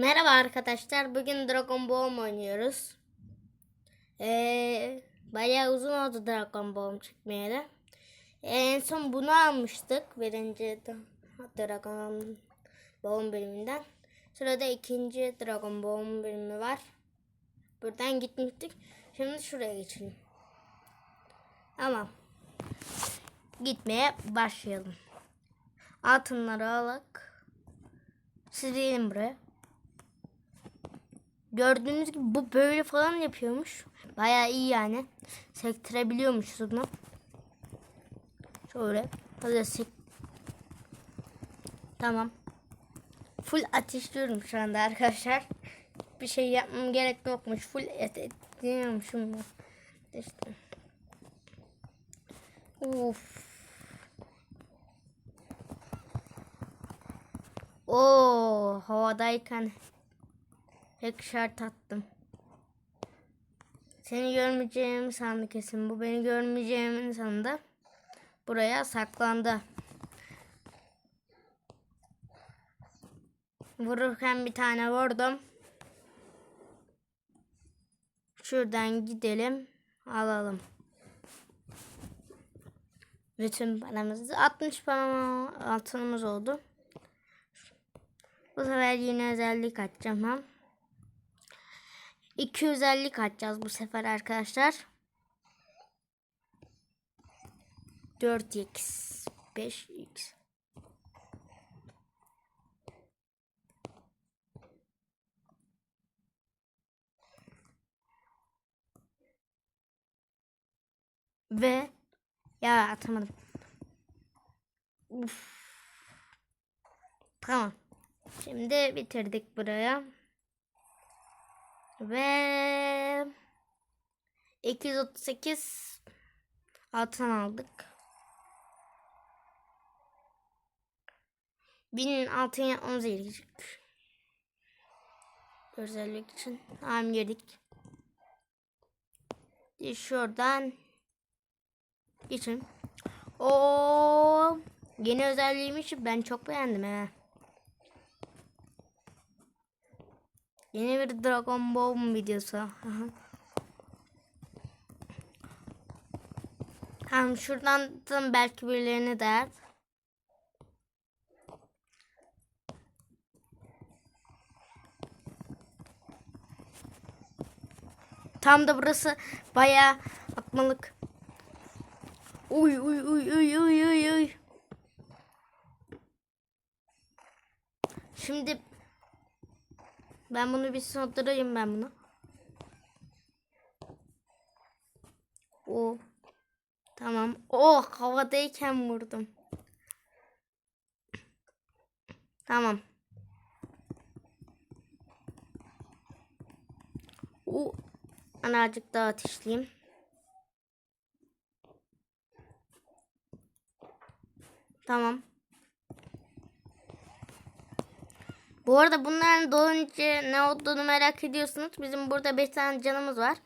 Merhaba arkadaşlar. Bugün Dragon Ball oynuyoruz. Ee, bayağı uzun oldu Dragon Ball çıkmayalı. En son bunu almıştık. Birinci Dragon Ball bölümünden. Sırada ikinci Dragon Ball bölümü var. Buradan gitmiştik. Şimdi şuraya geçelim. Tamam. Gitmeye başlayalım. Altınları alak. Siz buraya. Gördüğünüz gibi bu böyle falan yapıyormuş. Bayağı iyi yani. Sektirebiliyormuşuz bunu. Şöyle. Hadi sek. Tamam. Full ateşliyorum şu anda arkadaşlar. Bir şey yapmam gerek yokmuş. Full ateşliyormuşum. İşte. Uf. Oo, havadayken Pek şart attım. Seni görmeyeceğimi sandı kesin. Bu beni görmeyeceğimi sandı. Buraya saklandı. Vururken bir tane vurdum. Şuradan gidelim. Alalım. Bütün paramızı 60 para altınımız oldu. Bu sefer yine özellik açacağım. 250 kaçacağız bu sefer arkadaşlar. 4x 5x Ve ya atamadım. Uf. Tamam. Şimdi bitirdik buraya. Ve 238 altın aldık. 1000 altın yapmamız gerekecek. Özellik için. Tamam girdik. Şuradan geçin. O yeni özelliğiymiş. Ben çok beğendim he. Yeni bir Dragon Ball videosu. Tamam şuradan da belki birilerini der. Tam da burası bayağı atmalık. Uy uy uy uy uy uy uy. Şimdi ben bunu bir saldırayım ben bunu. O. Tamam. Oh havadayken vurdum. Tamam. O anacık daha ateşleyeyim. Tamam. Bu arada bunların dolunca ne olduğunu merak ediyorsunuz. Bizim burada 5 tane canımız var.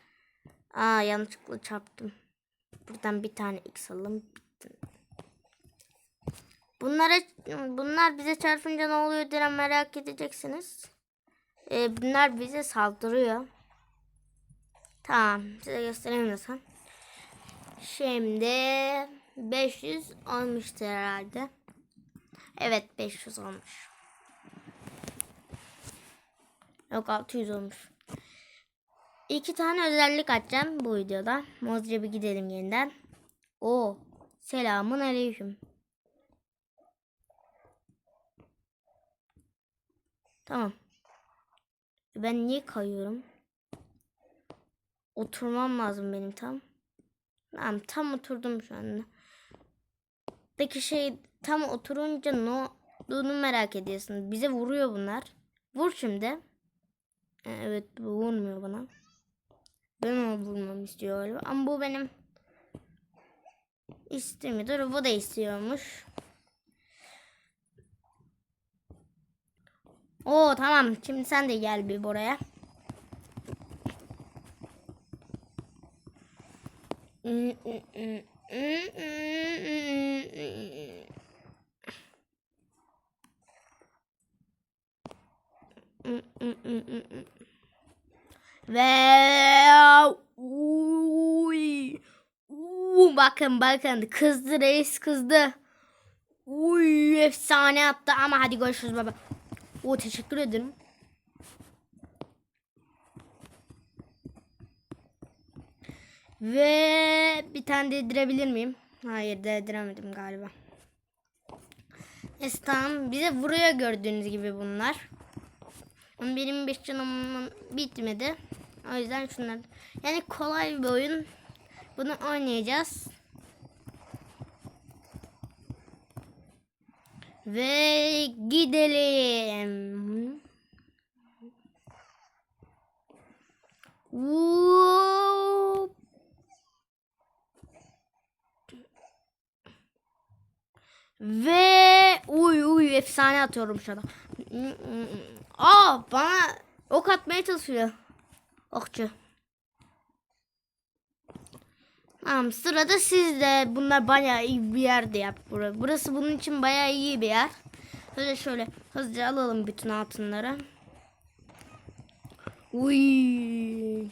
Aa yanlışlıkla çarptım. Buradan bir tane x alalım. Bunlara bunlar bize çarpınca ne oluyor diye merak edeceksiniz. Ee, bunlar bize saldırıyor. Tamam size göstereyim nasıl. Şimdi 500 olmuştur herhalde. Evet 500 olmuş. Yok 600 olmuş. İki tane özellik açacağım bu videoda. Mozca gidelim yeniden. O selamun aleyküm. Tamam. Ben niye kayıyorum? Oturmam lazım benim tam. Tamam tam oturdum şu anda. Peki şey tam oturunca ne olduğunu merak ediyorsun. Bize vuruyor bunlar. Vur şimdi. Evet bu vurmuyor bana. Ben onu vurmam istiyor galiba. Ama bu benim istemiyor. Bu da istiyormuş. Oo tamam. Şimdi sen de gel bir buraya. Ve uy, uy, bakın bakın kızdı reis kızdı. Uy efsane attı ama hadi görüşürüz baba. O teşekkür ederim. Ve bir tane değdirebilir miyim? Hayır değdiremedim galiba. Neyse tamam. Bize vuruyor gördüğünüz gibi bunlar. Benim 5 canım bitmedi. O yüzden şunlar. Yani kolay bir oyun. Bunu oynayacağız. Ve gidelim. Whoop. Ve uy uy efsane atıyorum şu anda. Aa bana ok atmaya çalışıyor. Okçu. Tamam sırada sizde. Bunlar bayağı iyi bir yerde yap. Burası. Burası bunun için bayağı iyi bir yer. Şöyle şöyle hızlıca alalım bütün altınları. Uy.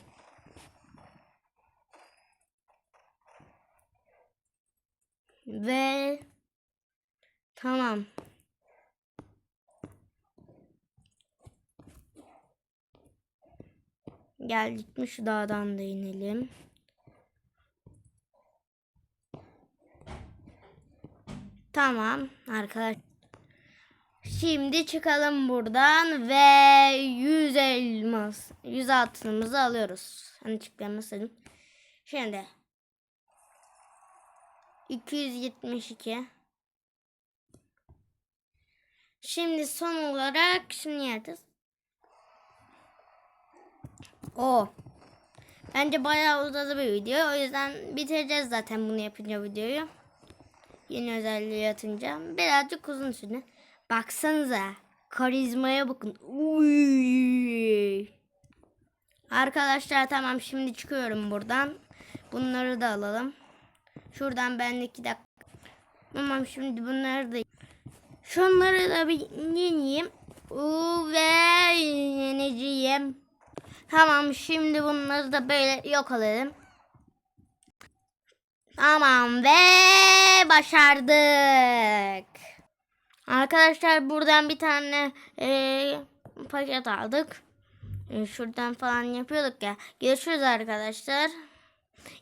Ve tamam. Geldik mi şu dağdan da inelim. Tamam arkadaş. Şimdi çıkalım buradan ve 100 elmas, 100 altınımızı alıyoruz. Hani çıkmayalım Şimdi 272 Şimdi son olarak şunu yapacağız. O. Bence bayağı uzadı bir video. O yüzden bitireceğiz zaten bunu yapınca videoyu. Yeni özelliği atınca. Birazcık uzun sürdü. Baksanıza. Karizmaya bakın. Uy. Arkadaşlar tamam şimdi çıkıyorum buradan. Bunları da alalım. Şuradan ben iki dakika. Tamam şimdi bunları da Şunları da bir yeneyim. Uuu yeneceğim. Tamam şimdi bunları da böyle yok alalım. Tamam ve başardık. Arkadaşlar buradan bir tane e, paket aldık. E, şuradan falan yapıyorduk ya. Görüşürüz arkadaşlar.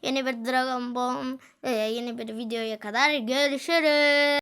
Yeni bir Dragon Ball e, yeni bir videoya kadar görüşürüz.